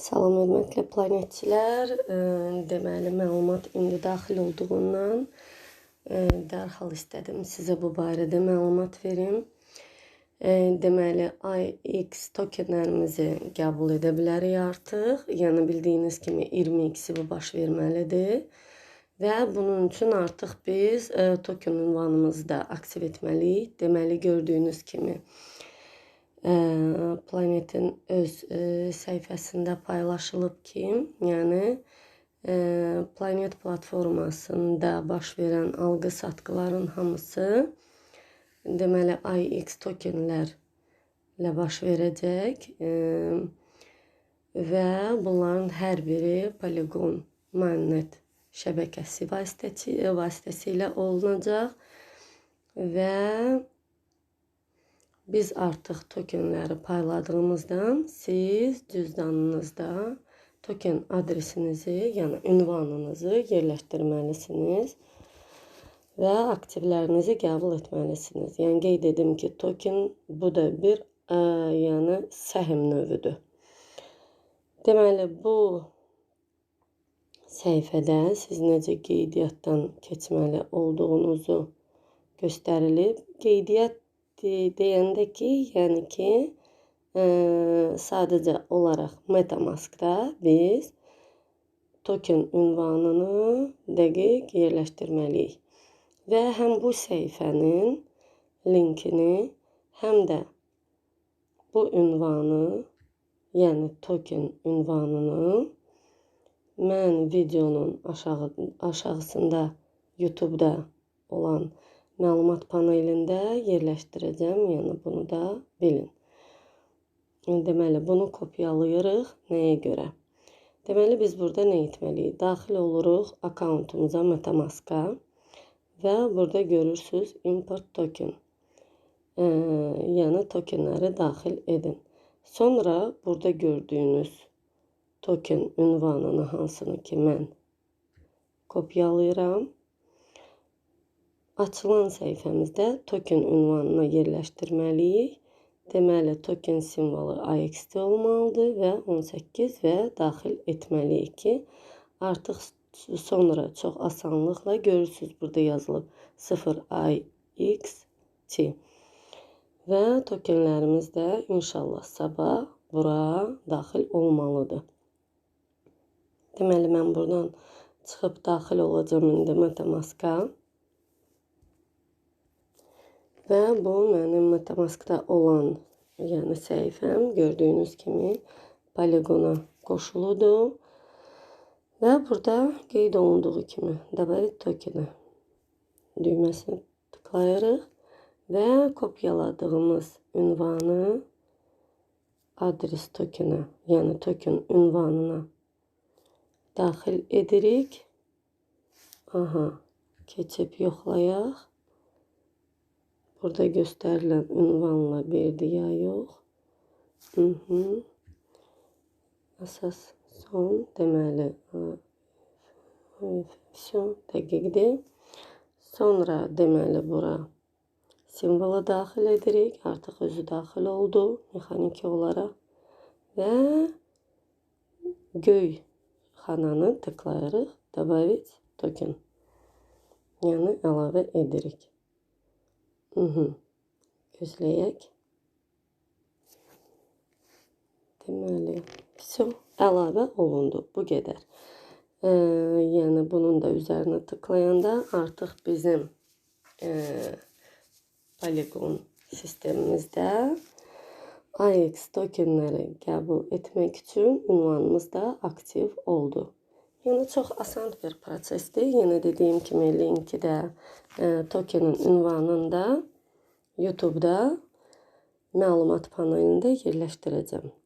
Salam hörmətli planetçilər. E, Deməli, məlumat indi daxil olduğundan e, dərhal istədim sizə bu barədə məlumat verim. E, Deməli, IX tokenlərimizi qəbul edə bilərik artıq. Yəni bildiyiniz kimi 22-si bu baş verməlidir. Və bunun üçün artıq biz token ünvanımızı da aktiv etməliyik. Deməli, gördüyünüz kimi planetin öz səhifəsində paylaşılıb ki, yəni planet platformasında baş verən alqı-satqıların hamısı deməli IX tokenlərlə baş verəcək və bunların hər biri Polygon mainnet şəbəkəsi vasitəsilə olunacaq və biz artıq tokenləri payladığımızdan siz cüzdanınızda token adresinizi, yəni ünvanınızı yerləşdirməlisiniz və aktivlərinizi qəbul etməlisiniz. Yəni qeyd edim ki, token bu da bir ə, yəni səhm növüdür. Deməli bu səhifədə siz necə qeydiyyatdan keçməli olduğunuzu göstərilib. Qeydiyyat deyəndə ki, yəni ki, ə, sadəcə olaraq MetaMask-da biz token ünvanını dəqiq yerləşdirməliyik. Və həm bu səhifənin linkini, həm də bu ünvanı, yəni token ünvanını mən videonun aşağı aşağısında YouTube-da olan məlumat panelində yerləşdirəcəm. Yəni bunu da bilin. Deməli, bunu kopyalayırıq. Nəyə görə? Deməli, biz burada nə etməliyik? Daxil oluruq akkauntumuza MetaMask-a və burada görürsüz import token. E, yəni tokenləri daxil edin. Sonra burada gördüyünüz token ünvanını hansını ki mən kopyalayıram Açılan səhifəmizdə token ünvanına yerləşdirməliyik. Deməli, token simvolu AXT olmalıdır və 18 və daxil etməliyik ki, artıq sonra çox asanlıqla görürsüz burada yazılıb 0IXT. Və tokenlərimiz də inşallah sabah bura daxil olmalıdır. Deməli, mən buradan çıxıb daxil olacağım indi MetaMask-a. Və bu mənim matematikdə olan, yəni səhifəm gördüyünüz kimi poligona qoşuludur. Və burada qeyd olunduğu kimi Dabavit tokeni düyməsini tıklayırıq və kopyaladığımız ünvanı adres tokenə, yəni token ünvanına daxil edirik. Aha, keçib yoxlayaq. Burada gösterilen ünvanla verdi ya yok. Hı hı. Əsas son deməli funksiyon dəqiqdir. Sonra deməli bura simvolu daxil edirik. Artıq özü daxil oldu mexaniki olaraq və göy xananı tıklayırıq. Добавить token. Yəni əlavə edirik. Hı -hı. Gözləyək. Deməli, все, əlavə olundu. Bu qədər. E, yəni bunun da üzərinə tıklayanda artıq bizim e, Polygon sistemimizdə AX tokenləri qəbul etmək üçün ünvanımız da aktiv oldu. Yəni çox asan bir prosesdir. Yenə dediyim kimi linki də e, tokenin ünvanında YouTube-da məlumat panelində yerləşdirəcəm.